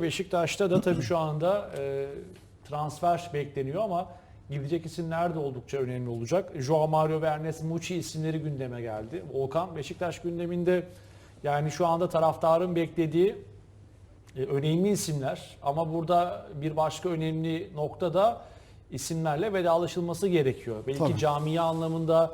Beşiktaş'ta da tabii şu anda e, transfer bekleniyor ama gidecek isimler de oldukça önemli olacak. Joao Mario ve Ernest Muçi isimleri gündeme geldi. Volkan Beşiktaş gündeminde yani şu anda taraftarın beklediği e, önemli isimler ama burada bir başka önemli nokta da isimlerle vedalaşılması gerekiyor. Belki Tabii. camia anlamında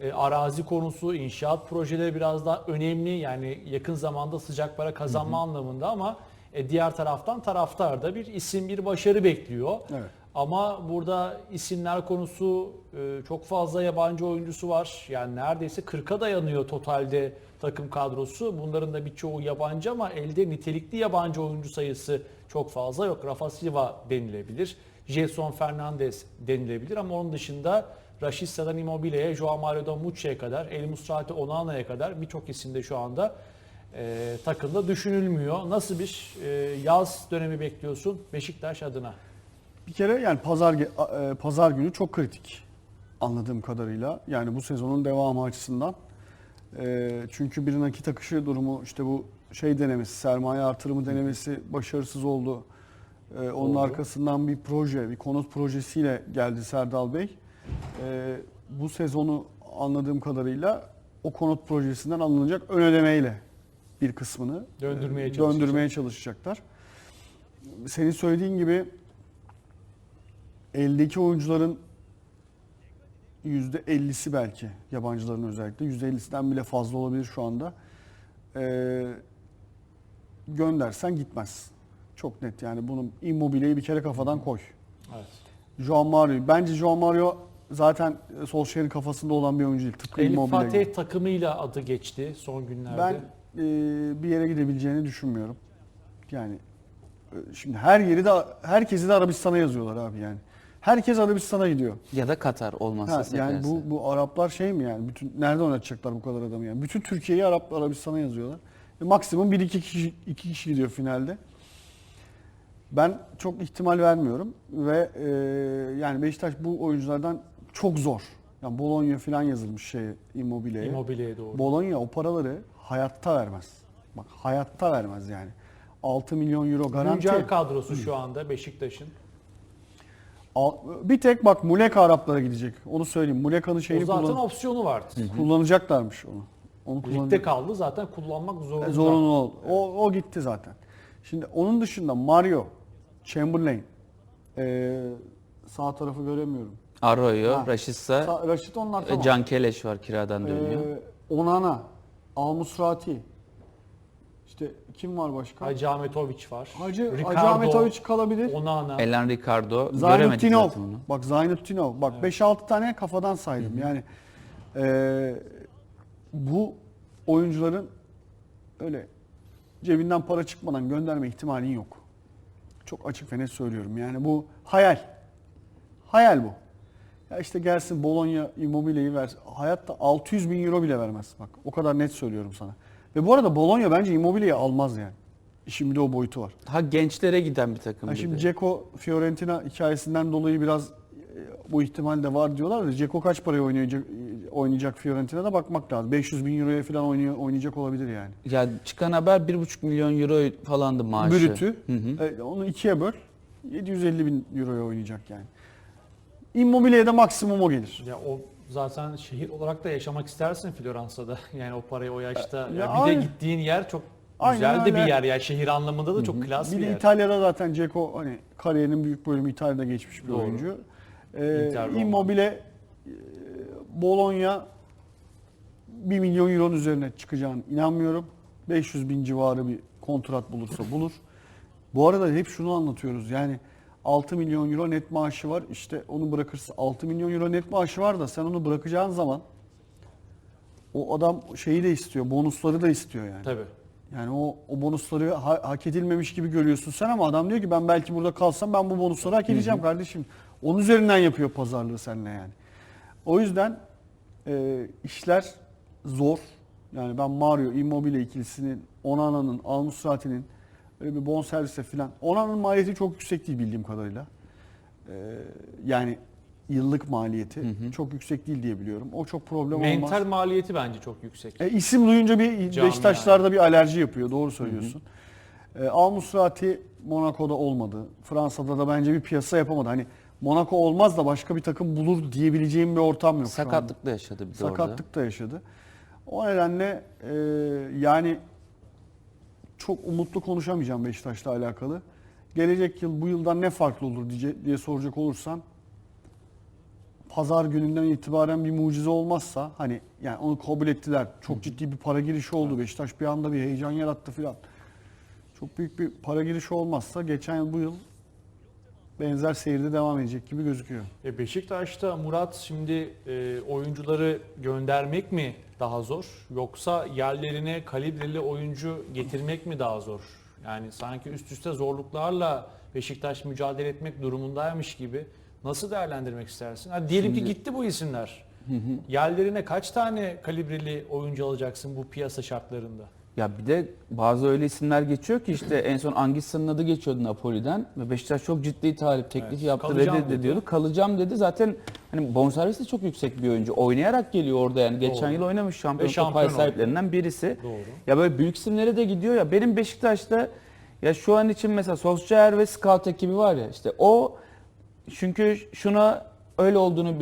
e, arazi konusu, inşaat projeleri biraz daha önemli. Yani yakın zamanda sıcak para kazanma anlamında ama e, diğer taraftan taraftar da bir isim, bir başarı bekliyor. Evet. Ama burada isimler konusu e, çok fazla yabancı oyuncusu var. Yani neredeyse 40'a dayanıyor totalde takım kadrosu. Bunların da birçoğu yabancı ama elde nitelikli yabancı oyuncu sayısı çok fazla yok. Rafa Silva denilebilir. Jason Fernandez denilebilir ama onun dışında Rashissa'dan Immobile'ye, Joao Mario'dan Mucci'ye kadar, El Musrati Onana'ya kadar birçok isim de şu anda e, takımda düşünülmüyor. Nasıl bir e, yaz dönemi bekliyorsun Beşiktaş adına? Bir kere yani pazar e, pazar günü çok kritik anladığım kadarıyla. Yani bu sezonun devamı açısından. E, çünkü bir nakit akışı durumu işte bu şey denemesi, sermaye artırımı denemesi başarısız oldu. E, onun Oldu. arkasından bir proje, bir konut projesiyle geldi Serdal Bey. E, bu sezonu anladığım kadarıyla o konut projesinden alınacak ön ödemeyle bir kısmını Döndürmeye e, döndürmeye çalışacaklar. Senin söylediğin gibi eldeki oyuncuların %50'si belki yabancıların özellikle %50'sinden bile fazla olabilir şu anda. Ee, göndersen gitmez. Çok net yani bunu Immobile'yi bir kere kafadan koy. Evet. Joao Mario. Bence Joao Mario zaten Solskjaer'in kafasında olan bir oyuncu değil. Tıpkı Elif gibi. Fatih takımıyla adı geçti son günlerde. Ben e, bir yere gidebileceğini düşünmüyorum. Yani e, şimdi her yeri de herkesi de Arabistan'a yazıyorlar abi yani. Herkes Arabistan'a gidiyor. Ya da Katar olmazsa Ha, yani bu bu Araplar şey mi yani? Bütün nerede oynatacaklar bu kadar adamı yani? Bütün Türkiye'yi Arap Arabistan'a yazıyorlar. E, maksimum 1 2 kişi 2 kişi gidiyor finalde. Ben çok ihtimal vermiyorum ve e, yani Beşiktaş bu oyunculardan çok zor. Yani Bologna falan yazılmış şey Immobile'ye. Immobile'ye doğru. Bologna o paraları hayatta vermez. Bak hayatta vermez yani. 6 milyon euro garanti. Güncel kadrosu şu anda Beşiktaş'ın. Al- Bir tek bak Muleka Araplara gidecek. Onu söyleyeyim. Muleka'nın O şeyini zaten kullan- opsiyonu vardı. kullanacaklarmış onu. Onu Ligde kullanacak. kaldı zaten kullanmak zorunda. E, Zorunlu oldu. O, o gitti zaten. Şimdi onun dışında Mario, Chamberlain, ee, sağ tarafı göremiyorum. Arroyo, Ha. Rashica, Sa- Raşit onlar e, tamam. Can Keleş var kiradan dönüyor. Ee, Onana, Almusrati. İşte kim var başka? Hacı Ahmetoviç var. Hacı, Hacı Ricardo, Ahmetoviç kalabilir. Onana. Elan Ricardo göremedik Zaynutdinov. zaten onu. Bak Zaynutdinov. Bak 5-6 tane kafadan saydım. Yani eee, bu oyuncuların öyle cebinden para çıkmadan gönderme ihtimalin yok. Çok açık ve net söylüyorum. Yani bu hayal. Hayal bu. Ya işte gelsin Bologna Immobile'yi ver. Hayatta 600 bin euro bile vermez. Bak o kadar net söylüyorum sana. Ve bu arada Bologna bence Immobile'yi almaz yani. İşin bir de o boyutu var. Ha gençlere giden bir takım Ha şimdi Ceko Fiorentina hikayesinden dolayı biraz e, bu ihtimal de var diyorlar da Ceko kaç paraya oynayacak, oynayacak Fiorentina'da bakmak lazım. 500 bin euroya falan oynuyor, oynayacak olabilir yani. Ya çıkan haber 1,5 milyon euro falandı maaşı. Brütü. Hı hı. E, onu ikiye böl. 750 bin euroya oynayacak yani. Immobile'ye de maksimum o gelir. Ya o zaten şehir olarak da yaşamak istersin Floransa'da. Yani o parayı o yaşta. Ya Ya bir de aynen. gittiğin yer çok Aynen güzel de bir öyle. yer. Yani şehir anlamında da çok klas Bir bir de yer. İtalya'da zaten Ceko hani kariyerinin büyük bölümü İtalya'da geçmiş bir Doğru. oyuncu. Ee. Immobile e, Bologna 1 milyon euronun üzerine çıkacağını inanmıyorum. 500 bin civarı bir kontrat bulursa bulur. Bu arada hep şunu anlatıyoruz yani 6 milyon euro net maaşı var. İşte onu bırakırsa 6 milyon euro net maaşı var da sen onu bırakacağın zaman o adam şeyi de istiyor, bonusları da istiyor yani. Tabii. Yani o, o bonusları ha- hak edilmemiş gibi görüyorsun sen ama adam diyor ki ben belki burada kalsam ben bu bonusları hak edeceğim kardeşim. Onun üzerinden yapıyor pazarlığı seninle yani. O yüzden e, işler zor. Yani ben Mario Immobile ikilisinin, Onana'nın, Almusrati'nin öyle bir bonservise falan. Onana'nın maliyeti çok yüksek değil bildiğim kadarıyla. E, yani yıllık maliyeti çok yüksek değil diye biliyorum. O çok problem olmaz. Mental maliyeti bence çok yüksek. E, isim duyunca bir Camia. Beşiktaşlarda bir alerji yapıyor. Doğru söylüyorsun. E, Al Musrati Monaco'da olmadı. Fransa'da da bence bir piyasa yapamadı. Hani Monaco olmaz da başka bir takım bulur diyebileceğim bir ortam yok. Sakatlık da yaşadı bir de orada. Sakatlık da yaşadı. O nedenle e, yani çok umutlu konuşamayacağım Beşiktaş'la alakalı. Gelecek yıl bu yıldan ne farklı olur diye, diye soracak olursan pazar gününden itibaren bir mucize olmazsa hani yani onu kabul ettiler. Çok ciddi bir para girişi oldu. Beşiktaş bir anda bir heyecan yarattı filan. Çok büyük bir para girişi olmazsa geçen yıl bu yıl benzer seyirde devam edecek gibi gözüküyor. E Beşiktaş'ta Murat şimdi e, oyuncuları göndermek mi daha zor yoksa yerlerine kalibreli oyuncu getirmek mi daha zor? Yani sanki üst üste zorluklarla Beşiktaş mücadele etmek durumundaymış gibi. Nasıl değerlendirmek istersin? Hadi diyelim ki Şimdi- gitti bu isimler. Yerlerine kaç tane kalibreli oyuncu alacaksın bu piyasa şartlarında? Ya bir de bazı öyle isimler geçiyor ki işte en son Angissa'nın adı geçiyordu Napoli'den ve Beşiktaş çok ciddi talip teklif Evet, yaptı kalacağım reddedi dedi. diyordu. Kalacağım dedi. Zaten hani bonservisi de çok yüksek bir oyuncu. Oynayarak geliyor orada yani. Geçen Doğru. yıl oynamış şampiyonluk şampiyon pay sahiplerinden birisi. Doğru. Ya böyle büyük isimlere de gidiyor ya. Benim Beşiktaş'ta ya şu an için mesela Solskjaer ve Scout ekibi var ya işte o çünkü şuna öyle olduğunu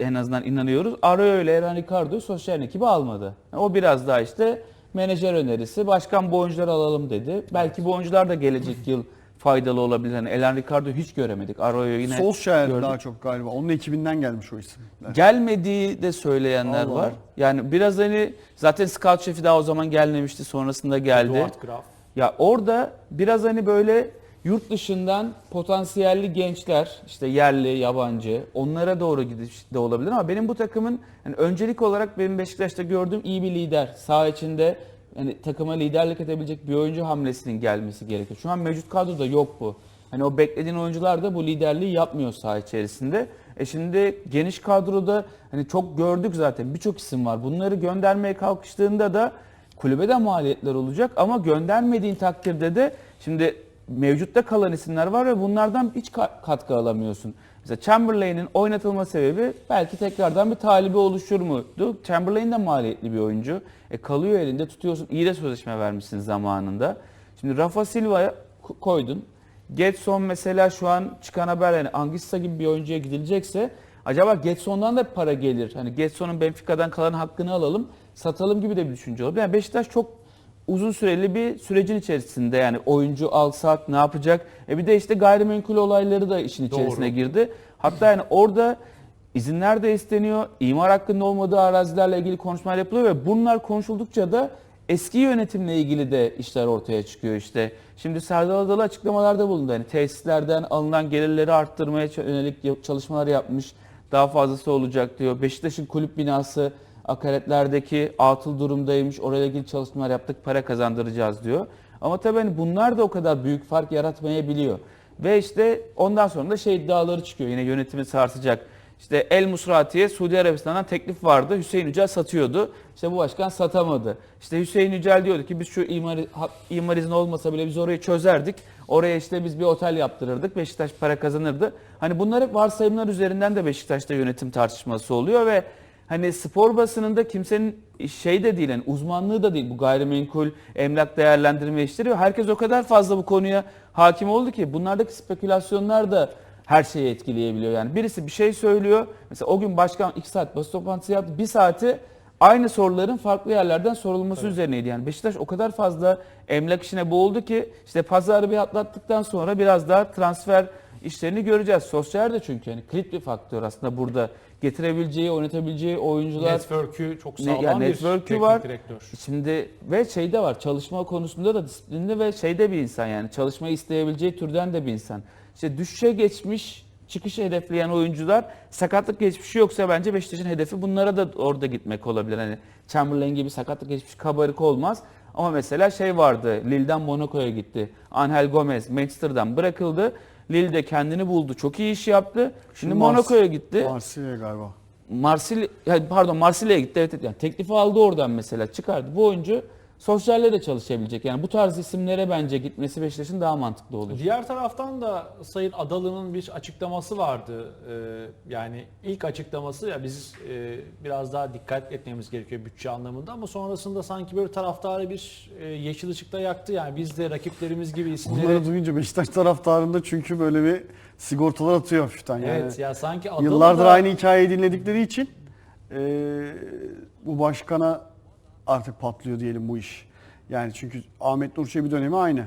en azından inanıyoruz. Arroyo ile Eren Ricardo'yu Solskjaer'in ekibi almadı. O biraz daha işte menajer önerisi. Başkan bu oyuncuları alalım dedi. Belki bu oyuncular da gelecek yıl faydalı olabilir. Hani Eren Ricardo'yu hiç göremedik. Arroyo'yu yine Solskjaer gördük. daha çok galiba. Onun ekibinden gelmiş o isim. Gelmediği de söyleyenler Allah var. Yani biraz hani zaten scout şefi daha o zaman gelmemişti. Sonrasında geldi. Eduard Graf. Ya orada biraz hani böyle yurt dışından potansiyelli gençler işte yerli, yabancı onlara doğru gidiş de olabilir ama benim bu takımın hani öncelik olarak benim Beşiktaş'ta gördüğüm iyi bir lider. Sağ içinde hani takıma liderlik edebilecek bir oyuncu hamlesinin gelmesi gerekiyor. Şu an mevcut kadroda yok bu. Hani o beklediğin oyuncular da bu liderliği yapmıyor saha içerisinde. E şimdi geniş kadroda hani çok gördük zaten birçok isim var. Bunları göndermeye kalkıştığında da kulübe de maliyetler olacak ama göndermediğin takdirde de şimdi mevcutta kalan isimler var ve bunlardan hiç ka- katkı alamıyorsun. Mesela Chamberlain'in oynatılma sebebi belki tekrardan bir talibi oluşur muydu? Chamberlain de maliyetli bir oyuncu. E kalıyor elinde tutuyorsun. iyi de sözleşme vermişsin zamanında. Şimdi Rafa Silva'ya ko- koydun. Getson mesela şu an çıkan haber yani Angissa gibi bir oyuncuya gidilecekse acaba Getson'dan da para gelir. Hani Getson'un Benfica'dan kalan hakkını alalım, satalım gibi de bir düşünce olabilir. Yani Beşiktaş çok uzun süreli bir sürecin içerisinde yani oyuncu alsak ne yapacak? E bir de işte gayrimenkul olayları da işin içerisine Doğru. girdi. Hatta yani orada izinler de isteniyor. imar hakkında olmadığı arazilerle ilgili konuşmalar yapılıyor ve bunlar konuşuldukça da eski yönetimle ilgili de işler ortaya çıkıyor işte. Şimdi Serdar Adalı açıklamalarda bulundu. Hani tesislerden alınan gelirleri arttırmaya yönelik çalışmalar yapmış. Daha fazlası olacak diyor. Beşiktaş'ın kulüp binası akaretlerdeki atıl durumdaymış. Oraya ilgili çalışmalar yaptık, para kazandıracağız diyor. Ama tabii hani bunlar da o kadar büyük fark yaratmayabiliyor. Ve işte ondan sonra da şey iddiaları çıkıyor. Yine yönetimi sarsacak. İşte El Musrati'ye Suudi Arabistan'dan teklif vardı. Hüseyin Yücel satıyordu. İşte bu başkan satamadı. İşte Hüseyin Yücel diyordu ki biz şu imar, imar izni olmasa bile biz orayı çözerdik. Oraya işte biz bir otel yaptırırdık. Beşiktaş para kazanırdı. Hani bunlar hep varsayımlar üzerinden de Beşiktaş'ta yönetim tartışması oluyor ve hani spor basınında kimsenin şey de değil, yani uzmanlığı da değil bu gayrimenkul, emlak değerlendirme işleri herkes o kadar fazla bu konuya hakim oldu ki bunlardaki spekülasyonlar da her şeyi etkileyebiliyor. Yani birisi bir şey söylüyor. Mesela o gün başkan 2 saat basın toplantısı yaptı. Bir saati aynı soruların farklı yerlerden sorulması üzerineydi. Yani Beşiktaş o kadar fazla emlak işine boğuldu ki işte pazarı bir atlattıktan sonra biraz daha transfer işlerini göreceğiz. Sosyal de çünkü yani kilit bir faktör aslında burada getirebileceği, oynatabileceği oyuncular Network'ü çok sağlam yani bir network'ü var. direktör. Şimdi ve şey de var çalışma konusunda da disiplinli ve şeyde bir insan yani çalışmayı isteyebileceği türden de bir insan. İşte düşüşe geçmiş çıkış hedefleyen oyuncular sakatlık geçmişi yoksa bence Beşiktaş'ın hedefi bunlara da orada gitmek olabilir. Hani Chamberlain gibi sakatlık geçmiş kabarık olmaz. Ama mesela şey vardı Lille'den Monaco'ya gitti. Angel Gomez Manchester'dan bırakıldı. Lille'de kendini buldu. Çok iyi iş yaptı. Şimdi Mars- Monaco'ya gitti. Marsilya galiba. Marsilya yani pardon Marsilya'ya gitti evet, evet. yani teklifi aldı oradan mesela çıkardı. Bu oyuncu Sosyalle de çalışabilecek. Yani bu tarz isimlere bence gitmesi Beşiktaş'ın daha mantıklı olur. Diğer taraftan da Sayın Adalı'nın bir açıklaması vardı. Ee, yani ilk açıklaması ya biz e, biraz daha dikkat etmemiz gerekiyor bütçe anlamında ama sonrasında sanki böyle taraftarı bir e, yeşil ışıkta yaktı. Yani biz de rakiplerimiz gibi isimleri Bunları duyunca Beşiktaş taraftarında çünkü böyle bir sigortalar atıyor hafiften. Yani Evet ya sanki Adalı Yıllardır da- aynı hikayeyi dinledikleri için eee, bu başkana artık patlıyor diyelim bu iş. Yani çünkü Ahmet Nur Çebi dönemi aynı.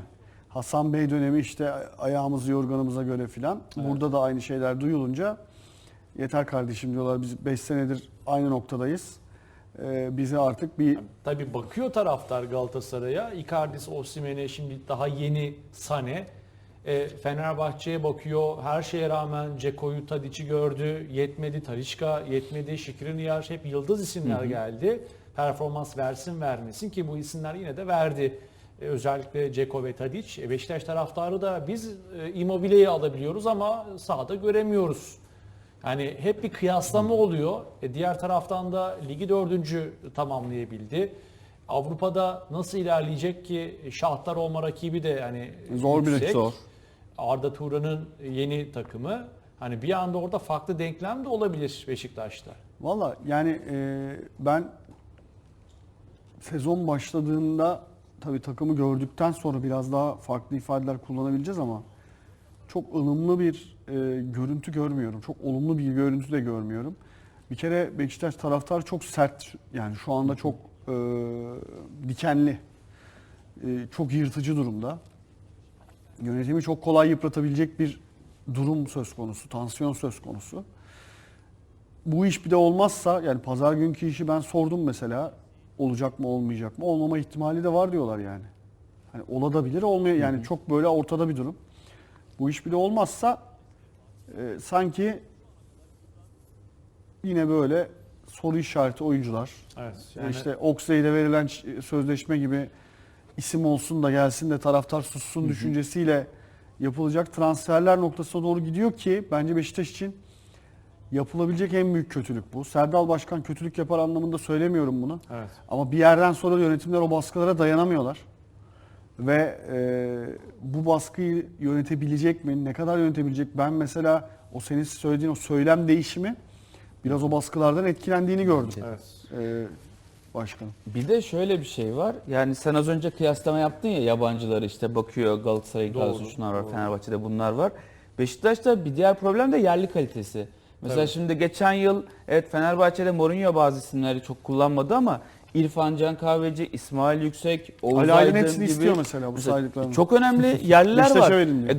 Hasan Bey dönemi işte ayağımızı yorganımıza göre filan. Burada da aynı şeyler duyulunca yeter kardeşim diyorlar biz 5 senedir aynı noktadayız. Eee bize artık bir Tabii bakıyor taraftar Galatasaray'a. Icardi, Osimhen'e şimdi daha yeni Sane. E, Fenerbahçe'ye bakıyor. Her şeye rağmen Ceko'yu, Tadic'i gördü. Yetmedi. Talişka yetmedi. Şikriniyar hep yıldız isimler geldi. Performans versin vermesin ki bu isimler yine de verdi. E, özellikle Ceko ve Tadic. E, Beşiktaş taraftarı da biz e, Immobile'yi alabiliyoruz ama sahada göremiyoruz. Yani hep bir kıyaslama oluyor. E diğer taraftan da ligi dördüncü tamamlayabildi. Avrupa'da nasıl ilerleyecek ki Şahtar olma rakibi de hani Zor bir yüksek. Zor. Arda Turan'ın yeni takımı. Hani bir anda orada farklı denklem de olabilir Beşiktaş'ta. Valla yani e, ben sezon başladığında tabii takımı gördükten sonra biraz daha farklı ifadeler kullanabileceğiz ama çok ılımlı bir e, görüntü görmüyorum. Çok olumlu bir görüntü de görmüyorum. Bir kere Beşiktaş taraftar çok sert yani şu anda çok e, dikenli, e, çok yırtıcı durumda. Yönetimi çok kolay yıpratabilecek bir durum söz konusu, tansiyon söz konusu bu iş bir de olmazsa yani pazar günkü işi ben sordum mesela olacak mı olmayacak mı olmama ihtimali de var diyorlar yani. Hani olabilir olmuyor yani çok böyle ortada bir durum. Bu iş bir de olmazsa e, sanki yine böyle soru işareti oyuncular Evet. yani işte Oxley'de verilen sözleşme gibi isim olsun da gelsin de taraftar sussun düşüncesiyle yapılacak transferler noktasına doğru gidiyor ki bence Beşiktaş için yapılabilecek en büyük kötülük bu. Serdal Başkan kötülük yapar anlamında söylemiyorum bunu. Evet. Ama bir yerden sonra yönetimler o baskılara dayanamıyorlar. Ve e, bu baskıyı yönetebilecek mi? Ne kadar yönetebilecek? Ben mesela o senin söylediğin o söylem değişimi biraz o baskılardan etkilendiğini gördüm. Evet. E, başkanım. Bir de şöyle bir şey var. Yani sen az önce kıyaslama yaptın ya yabancıları işte bakıyor Galatasaray'ın kadrosu şunlar var. Fenerbahçe'de bunlar var. Beşiktaş'ta bir diğer problem de yerli kalitesi. Mesela Tabii. şimdi geçen yıl evet Fenerbahçe'de Mourinho bazı isimleri çok kullanmadı ama İrfan Can Kahveci, İsmail Yüksek, Oğuz Ali Aydın hepsini gibi istiyor mesela bu saydıklarını. çok önemli yerliler var. E,